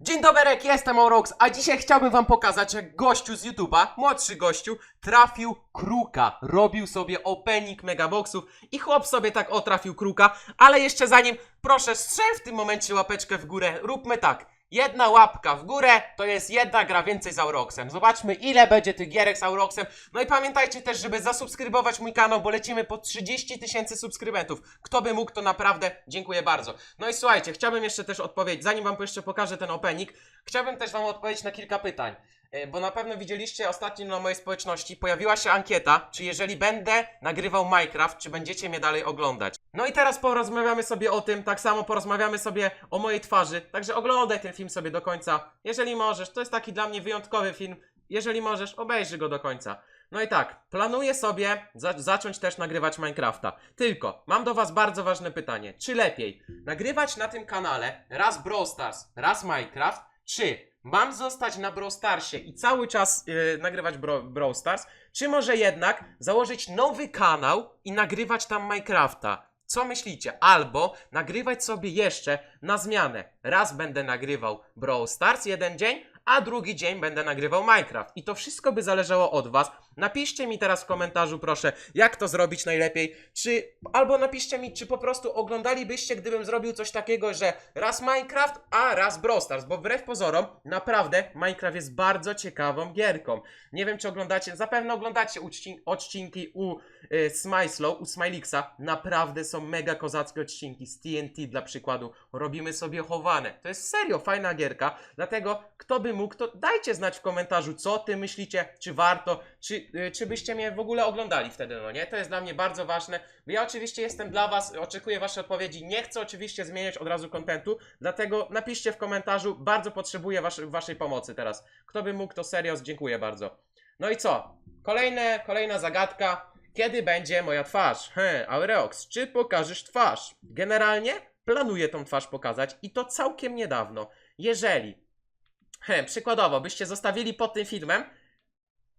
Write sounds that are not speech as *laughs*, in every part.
Dzień dobry, jestem Orox, a dzisiaj chciałbym wam pokazać, jak gościu z YouTube'a, młodszy gościu, trafił kruka. Robił sobie opening megaboxów i chłop sobie tak otrafił kruka, ale jeszcze zanim, proszę strzel w tym momencie łapeczkę w górę, róbmy tak. Jedna łapka w górę to jest jedna gra więcej z Auroxem. Zobaczmy ile będzie tych gierek z Auroxem. No i pamiętajcie też, żeby zasubskrybować mój kanał, bo lecimy po 30 tysięcy subskrybentów. Kto by mógł, to naprawdę dziękuję bardzo. No i słuchajcie, chciałbym jeszcze też odpowiedzieć, zanim wam jeszcze pokażę ten opening, chciałbym też wam odpowiedzieć na kilka pytań. E, Bo na pewno widzieliście ostatnio na mojej społeczności pojawiła się ankieta, czy jeżeli będę nagrywał Minecraft, czy będziecie mnie dalej oglądać. No i teraz porozmawiamy sobie o tym, tak samo porozmawiamy sobie o mojej twarzy, także oglądaj ten film sobie do końca. Jeżeli możesz, to jest taki dla mnie wyjątkowy film. Jeżeli możesz, obejrzyj go do końca. No i tak, planuję sobie za zacząć też nagrywać Minecrafta. Tylko, mam do Was bardzo ważne pytanie. Czy lepiej nagrywać na tym kanale raz Brawl Stars, raz Minecraft, czy mam zostać na Brawl Starsie i cały czas yy, nagrywać Bro Brawl Stars, czy może jednak założyć nowy kanał i nagrywać tam Minecrafta? Co myślicie? Albo nagrywać sobie jeszcze na zmianę. Raz będę nagrywał Brawl Stars jeden dzień, a drugi dzień będę nagrywał Minecraft. I to wszystko by zależało od Was. Napiszcie mi teraz w komentarzu, proszę, jak to zrobić najlepiej. Czy, albo napiszcie mi, czy po prostu oglądalibyście, gdybym zrobił coś takiego, że raz Minecraft, a raz Brawl Stars. Bo wbrew pozorom, naprawdę Minecraft jest bardzo ciekawą gierką. Nie wiem, czy oglądacie, zapewne oglądacie odcinki u y, Smyslow, u Smilexa. Naprawdę są mega kozackie odcinki z TNT dla przykładu. Robimy sobie chowane. To jest serio fajna gierka, dlatego kto by mógł, to dajcie znać w komentarzu, co ty myślicie, czy warto, czy, y, czy byście mnie w ogóle oglądali wtedy, no nie? To jest dla mnie bardzo ważne. Ja oczywiście jestem dla was, oczekuję wasze odpowiedzi. Nie chcę oczywiście zmieniać od razu kontentu, dlatego napiszcie w komentarzu, bardzo potrzebuję wasz, waszej pomocy teraz. Kto by mógł, to serio, dziękuję bardzo. No i co? Kolejne, kolejna zagadka. Kiedy będzie moja twarz? He, Aureox, czy pokażesz twarz? Generalnie planuję tą twarz pokazać i to całkiem niedawno. Jeżeli, he, przykładowo, byście zostawili pod tym filmem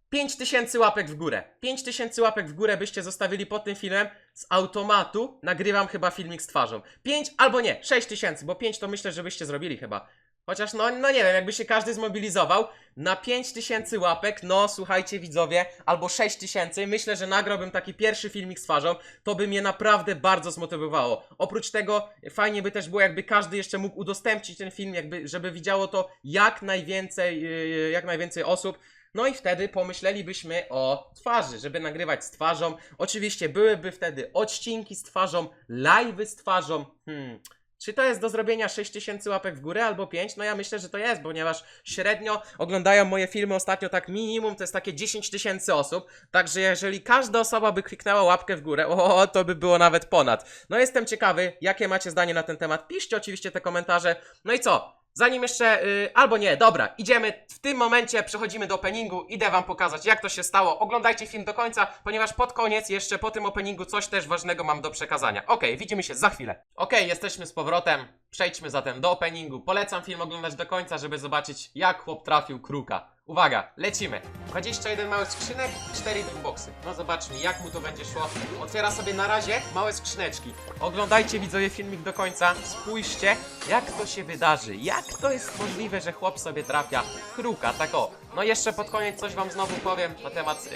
5000 łapek w górę. 5000 łapek w górę byście zostawili pod tym filmem. Z automatu nagrywam chyba filmik z twarzą. 5 albo nie, 6000, bo 5 to myślę, że byście zrobili chyba. Chociaż no, no nie wiem, jakby się każdy zmobilizował na 5000 łapek, no słuchajcie widzowie, albo 6000, myślę, że nagrałbym taki pierwszy filmik z twarzą, to by mnie naprawdę bardzo zmotywowało. Oprócz tego fajnie by też było, jakby każdy jeszcze mógł udostępnić ten film, jakby, żeby widziało to jak najwięcej, yy, jak najwięcej osób. No i wtedy pomyślelibyśmy o twarzy, żeby nagrywać z twarzą. Oczywiście byłyby wtedy odcinki z twarzą, live'y z twarzą. Hmm. Czy to jest do zrobienia 6000 łapek w górę albo 5? No ja myślę, że to jest, ponieważ średnio oglądają moje filmy ostatnio tak minimum, to jest takie 10 tysięcy osób. Także jeżeli każda osoba by kliknęła łapkę w górę, o, to by było nawet ponad. No jestem ciekawy, jakie macie zdanie na ten temat. Piszcie oczywiście te komentarze. No i co? Zanim jeszcze, y, albo nie, dobra, idziemy w tym momencie, przechodzimy do openingu, idę wam pokazać jak to się stało. Oglądajcie film do końca, ponieważ pod koniec, jeszcze po tym openingu coś też ważnego mam do przekazania. Okej, widzimy się za chwilę. Okej, jesteśmy z powrotem, przejdźmy zatem do openingu. Polecam film oglądać do końca, żeby zobaczyć jak chłop trafił kruka. Uwaga, lecimy. 21 małych skrzynek, 4 boxy. No zobaczmy, jak mu to będzie szło. Otwiera sobie na razie małe skrzyneczki. Oglądajcie widzowie filmik do końca. Spójrzcie, jak to się wydarzy. Jak to jest możliwe, że chłop sobie trafia kruka, tak o. No jeszcze pod koniec coś wam znowu powiem na temat, yy,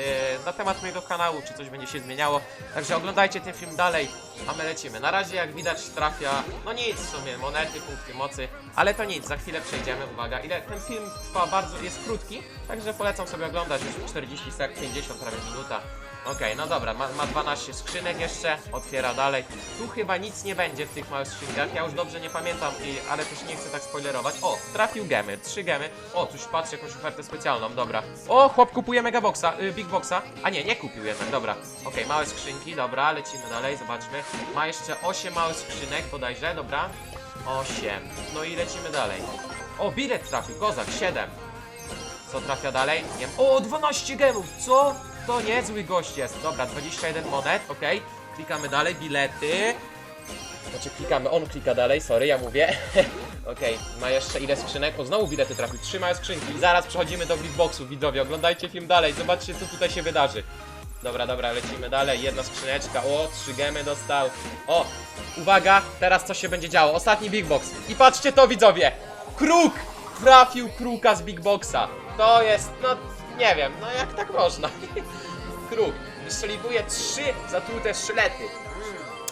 na temat mojego kanału, czy coś będzie się zmieniało. Także oglądajcie ten film dalej, a my lecimy. Na razie jak widać trafia, no nic w sumie, monety, punkty mocy, ale to nic, za chwilę przejdziemy, uwaga. Ile ten film trwa bardzo, jest krótki, także polecam sobie oglądać, już 40 sekund, 50 prawie minuta. Okej, no dobra, ma, ma 12 skrzynek jeszcze, otwiera dalej. Tu chyba nic nie będzie w tych małych skrzynkach, ja już dobrze nie pamiętam, i, ale też nie chcę tak spoilerować. O, trafił gemy, 3 gemy. O, tuż patrzę jakąś ofertę specjalną, dobra. O, chłop kupuje megaboxa, y, big boxa. A nie, nie kupił jednak, dobra. Okej, małe skrzynki, dobra, lecimy dalej, zobaczmy. Ma jeszcze 8 małych skrzynek bodajże, dobra. 8. No i lecimy dalej. O, bilet trafił, kozak, 7. Co trafia dalej? Nie. O, 12 gemów, co? To niezły gość jest. Dobra, 21 monet, okej. Klikamy dalej, bilety. Znaczy klikamy, on klika dalej, sorry, ja mówię. *laughs* Okej, ma jeszcze ile skrzynek? O, znowu bilety trafił, trzy małe skrzynki. I zaraz przechodzimy do big boxu, widzowie. Oglądajcie film dalej, zobaczcie co tutaj się wydarzy. Dobra, dobra, lecimy dalej. Jedna skrzyneczka. O, trzy gemy dostał. O, uwaga, teraz co się będzie działo. Ostatni big box. I patrzcie to, widzowie. Kruk! trafił kruka z Big Boxa. To jest, no nie wiem, no jak tak można? *laughs* Kruk wystrzeliwuje trzy zatrute szlety.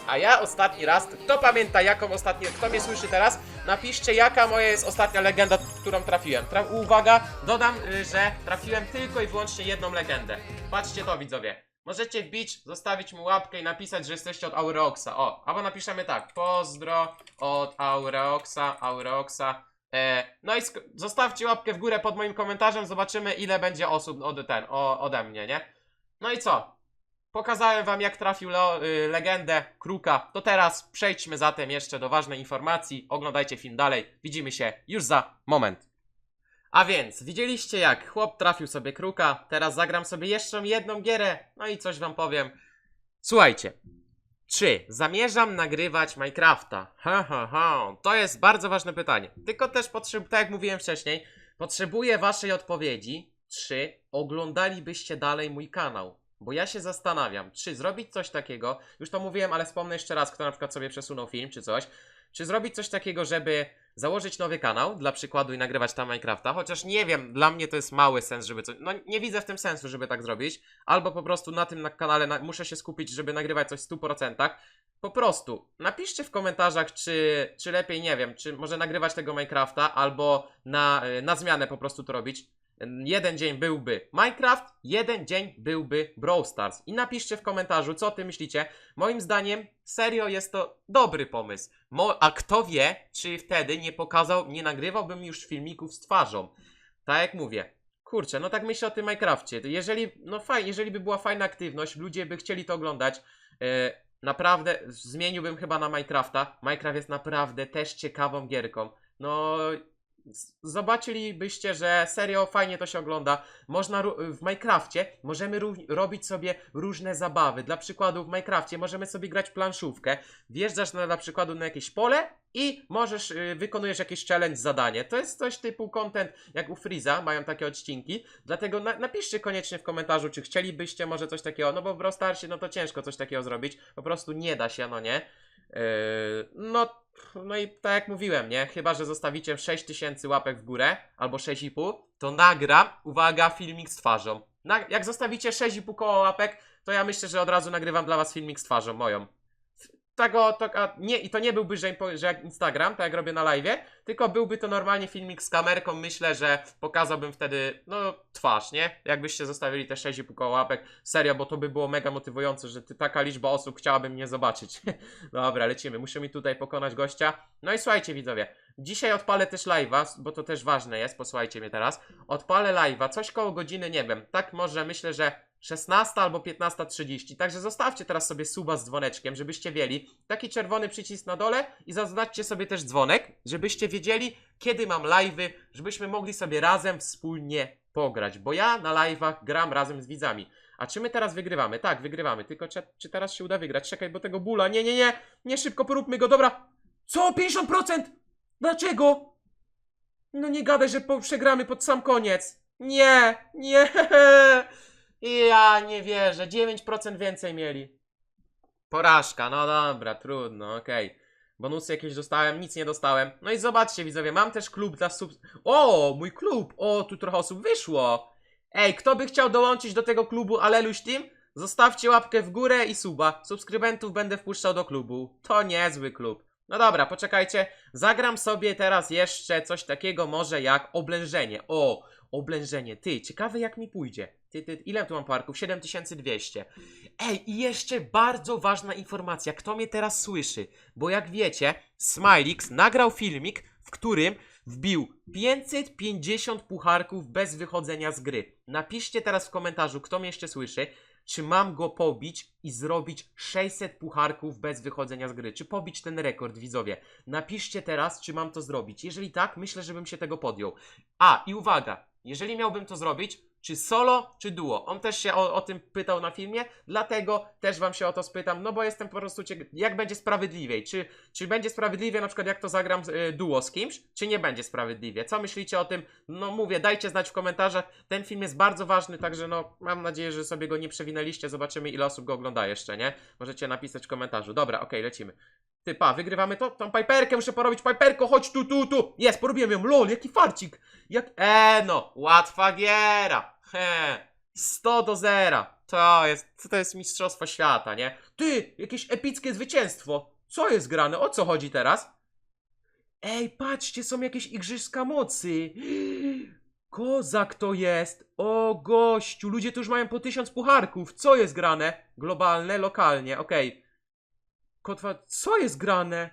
A ja ostatni raz, kto pamięta jaką ostatnią, kto mnie słyszy teraz, napiszcie jaka moja jest ostatnia legenda, którą trafiłem. Tra uwaga, dodam, y, że trafiłem tylko i wyłącznie jedną legendę. Patrzcie to widzowie. Możecie wbić, zostawić mu łapkę i napisać, że jesteście od Aureoxa. O, albo napiszemy tak. Pozdro od Aureoxa, Aureoxa. E, no i zostawcie łapkę w górę pod moim komentarzem, zobaczymy ile będzie osób od ten, o, ode mnie, nie? No i co? Pokazałem wam jak trafił Leo, y, legendę Kruka. To teraz przejdźmy zatem jeszcze do ważnej informacji. Oglądajcie film dalej. Widzimy się już za moment. A więc, widzieliście jak chłop trafił sobie Kruka. Teraz zagram sobie jeszcze jedną gierę. No i coś wam powiem. Słuchajcie. Czy zamierzam nagrywać Minecrafta? Ha, ha, ha. To jest bardzo ważne pytanie. Tylko też potrzebuję, tak jak mówiłem wcześniej, potrzebuję waszej odpowiedzi, czy oglądalibyście dalej mój kanał. Bo ja się zastanawiam, czy zrobić coś takiego, już to mówiłem, ale wspomnę jeszcze raz, kto na przykład sobie przesunął film czy coś, czy zrobić coś takiego, żeby założyć nowy kanał, dla przykładu i nagrywać tam Minecrafta, chociaż nie wiem, dla mnie to jest mały sens, żeby coś, no nie widzę w tym sensu, żeby tak zrobić, albo po prostu na tym na kanale na, muszę się skupić, żeby nagrywać coś w 100%. Po prostu napiszcie w komentarzach, czy, czy lepiej, nie wiem, czy może nagrywać tego Minecrafta, albo na, y, na zmianę po prostu to robić. Jeden dzień byłby Minecraft, jeden dzień byłby Brawl Stars. I napiszcie w komentarzu, co o tym myślicie. Moim zdaniem, serio jest to dobry pomysł. Mo a kto wie, czy wtedy nie pokazał, nie nagrywałbym już filmików z twarzą. Tak jak mówię. Kurczę, no tak myślę o tym Minecrafcie. Jeżeli, no fajnie, jeżeli by była fajna aktywność, ludzie by chcieli to oglądać, e, naprawdę zmieniłbym chyba na Minecrafta. Minecraft jest naprawdę też ciekawą gierką. No, zobaczylibyście, że serio fajnie to się ogląda. Można w Minecrafcie możemy robić sobie różne zabawy. Dla przykładu w Minecrafcie możemy sobie grać planszówkę. Wjeżdżasz na, dla przykładu na jakieś pole i możesz y, wykonujesz jakieś challenge zadanie. To jest coś typu content jak u Freeza, mają takie odcinki. Dlatego na- napiszcie koniecznie w komentarzu, czy chcielibyście może coś takiego, no bo w Brawl Starsie no to ciężko coś takiego zrobić. Po prostu nie da się, no nie. Yy, no, no i tak jak mówiłem, nie? Chyba, że zostawicie 6000 łapek w górę albo 6,5, to nagram, uwaga, filmik z twarzą. Na, jak zostawicie 6,5 koło łapek, to ja myślę, że od razu nagrywam dla was filmik z twarzą moją. Tego, to, nie, I to nie byłby, że, że jak Instagram, tak jak robię na live, tylko byłby to normalnie filmik z kamerką. Myślę, że pokazałbym wtedy, no, twarz, nie? Jakbyście zostawili te 6,5 koło łapek. Serio, bo to by było mega motywujące, że ty, taka liczba osób chciałaby mnie zobaczyć. *laughs* Dobra, lecimy. Muszę mi tutaj pokonać gościa. No i słuchajcie, widzowie. Dzisiaj odpalę też live'a, bo to też ważne jest, posłuchajcie mnie teraz. Odpalę live'a, coś koło godziny, nie wiem. Tak może myślę, że 16 albo 15.30. Także zostawcie teraz sobie suba z dzwoneczkiem, żebyście wiedzieli. Taki czerwony przycisk na dole i zaznaczcie sobie też dzwonek, żebyście wiedzieli, kiedy mam live'y, żebyśmy mogli sobie razem wspólnie pograć. Bo ja na live'ach gram razem z widzami. A czy my teraz wygrywamy? Tak, wygrywamy. Tylko czy, czy teraz się uda wygrać? Czekaj, bo tego bóla. Nie, nie, nie. Nie szybko, poróbmy go. Dobra. Co? 50%? Dlaczego? No nie gadaj, że po, przegramy pod sam koniec. Nie, nie. *laughs* Ja nie wierzę. 9% więcej mieli. Porażka, no dobra, trudno, okej. Bonusy jakieś dostałem, nic nie dostałem. No i zobaczcie, widzowie, mam też klub dla sub... O, mój klub! O, tu trochę osób wyszło. Ej, kto by chciał dołączyć do tego klubu Aleluś Team? Zostawcie łapkę w górę i suba. Subskrybentów będę wpuszczał do klubu. To niezły klub. No dobra, poczekajcie. Zagram sobie teraz jeszcze coś takiego może jak oblężenie. O, oblężenie. Ty, ciekawe jak mi pójdzie. Ty, ty, ile tu mam parków? 7200. Ej, i jeszcze bardzo ważna informacja. Kto mnie teraz słyszy? Bo jak wiecie, Smilix nagrał filmik, w którym wbił 550 pucharków bez wychodzenia z gry. Napiszcie teraz w komentarzu, kto mnie jeszcze słyszy, czy mam go pobić i zrobić 600 pucharków bez wychodzenia z gry. Czy pobić ten rekord, widzowie? Napiszcie teraz, czy mam to zrobić. Jeżeli tak, myślę, żebym się tego podjął. A, i uwaga, jeżeli miałbym to zrobić, czy solo, czy duo? On też się o, o tym pytał na filmie, dlatego też wam się o to spytam, no bo jestem po prostu ciekaw, jak będzie sprawiedliwiej. Czy, czy będzie sprawiedliwie, na przykład jak to zagram y, duo z kimś, czy nie będzie sprawiedliwie? Co myślicie o tym? No mówię, dajcie znać w komentarzach. Ten film jest bardzo ważny, także no mam nadzieję, że sobie go nie przewinęliście. Zobaczymy ile osób go ogląda jeszcze, nie? Możecie napisać w komentarzu. Dobra, okej, lecimy. Ty, pa, wygrywamy to? Tą piperkę muszę porobić. Piperko, chodź tu, tu, tu. Jest, porobiłem ją. Lol, jaki farcik. Jak... E, no, łatwa giera. He, 100 do 0. To jest, to jest mistrzostwo świata, nie? Ty, jakieś epickie zwycięstwo. Co jest grane? O co chodzi teraz? Ej, patrzcie, są jakieś igrzyska mocy. Kozak to jest. O gościu, ludzie tu już mają po tysiąc pucharków. Co jest grane? Globalne, lokalnie, okej. Kotwa, co jest grane?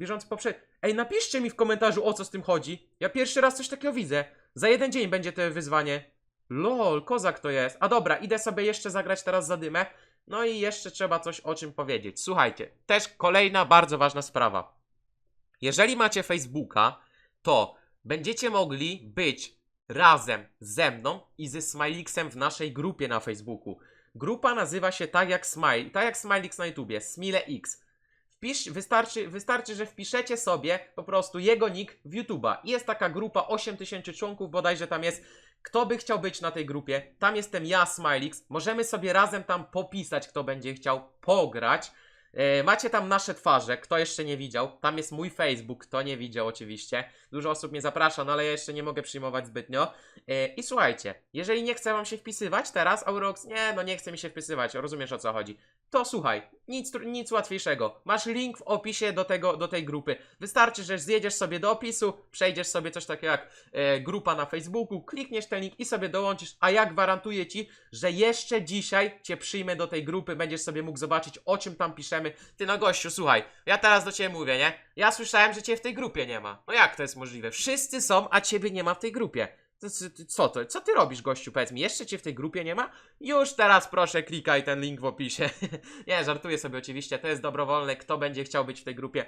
Bieżąc poprzed... Ej, napiszcie mi w komentarzu o co z tym chodzi. Ja pierwszy raz coś takiego widzę. Za jeden dzień będzie to wyzwanie. Lol, kozak to jest. A dobra, idę sobie jeszcze zagrać teraz za dymę. No i jeszcze trzeba coś o czym powiedzieć. Słuchajcie, też kolejna bardzo ważna sprawa. Jeżeli macie Facebooka, to będziecie mogli być razem ze mną i ze Smilixem w naszej grupie na Facebooku. Grupa nazywa się tak jak Smile, tak jak Smilix na YouTubie, SmileX. Wpisz, wystarczy, wystarczy, że wpiszecie sobie po prostu jego nick w YouTube'a. Jest taka grupa 8000 członków, bodajże tam jest. Kto by chciał być na tej grupie? Tam jestem ja, Smilix. Możemy sobie razem tam popisać, kto będzie chciał pograć. E, Macie tam nasze twarze, kto jeszcze nie widział. Tam jest mój Facebook, kto nie widział oczywiście. Dużo osób mnie zaprasza, no ale ja jeszcze nie mogę przyjmować zbytnio. E, I słuchajcie, jeżeli nie chce wam się wpisywać teraz, Aurox, nie, no nie chce mi się wpisywać, rozumiesz o co chodzi. To słuchaj, nic, nic łatwiejszego. Masz link w opisie do, tego, do tej grupy. Wystarczy, że zjedziesz sobie do opisu, przejdziesz sobie coś takiego jak e, grupa na Facebooku, klikniesz ten link i sobie dołączysz, a ja gwarantuję ci, że jeszcze dzisiaj cię przyjmę do tej grupy, będziesz sobie mógł zobaczyć o czym tam piszemy. Ty no gościu, słuchaj, ja teraz do ciebie mówię, nie? Ja słyszałem, że cię w tej grupie nie ma. No jak to jest możliwe? Wszyscy są, a ciebie nie ma w tej grupie. Co, to? Co ty robisz, gościu? Powiedz mi, jeszcze cię w tej grupie nie ma? Już teraz proszę klikaj ten link w opisie. *laughs* nie, żartuję sobie oczywiście, to jest dobrowolne, kto będzie chciał być w tej grupie.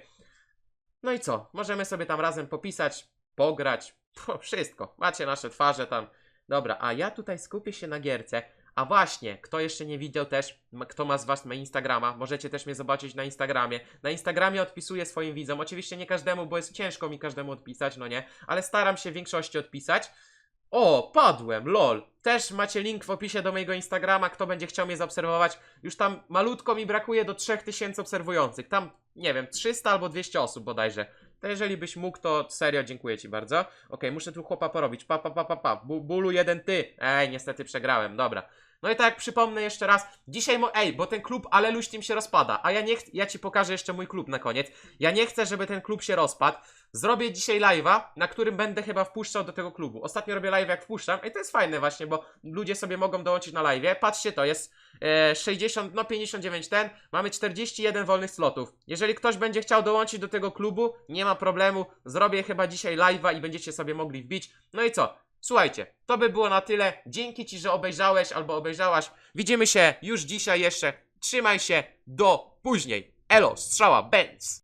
No i co? Możemy sobie tam razem popisać, pograć, *laughs* Pff, wszystko. Macie nasze twarze tam. Dobra, a ja tutaj skupię się na gierce. A właśnie, kto jeszcze nie widział też, kto ma z Was ma Instagrama, możecie też mnie zobaczyć na Instagramie. Na Instagramie odpisuję swoim widzom. Oczywiście nie każdemu, bo jest ciężko mi każdemu odpisać, no nie, ale staram się większości odpisać. O, padłem, lol. Też macie link w opisie do mojego Instagrama, kto będzie chciał mnie zaobserwować. Już tam malutko mi brakuje do 3000 obserwujących. Tam, nie wiem, 300 albo 200 osób bodajże. To jeżeli byś mógł, to serio dziękuję ci bardzo. Okej, muszę tu chłopa porobić. Pa, pa, pa, pa, pa. Bu, bulu jeden ty. Ej, niestety przegrałem, dobra. No i tak przypomnę jeszcze raz, dzisiaj mo- ej, bo ten klub Aleluś Team się rozpada, a ja nie ja ci pokażę jeszcze mój klub na koniec. Ja nie chcę, żeby ten klub się rozpadł. Zrobię dzisiaj live'a, na którym będę chyba wpuszczał do tego klubu. Ostatnio robię live jak wpuszczam i to jest fajne właśnie, bo ludzie sobie mogą dołączyć na live'ie. Patrzcie, to jest e, 60, no 59 ten, mamy 41 wolnych slotów. Jeżeli ktoś będzie chciał dołączyć do tego klubu, nie ma problemu, zrobię chyba dzisiaj live'a i będziecie sobie mogli wbić. No i co? Słuchajcie, to by było na tyle. Dzięki Ci, że obejrzałeś albo obejrzałaś. Widzimy się już dzisiaj jeszcze. Trzymaj się, do później. Elo, strzała, Benz.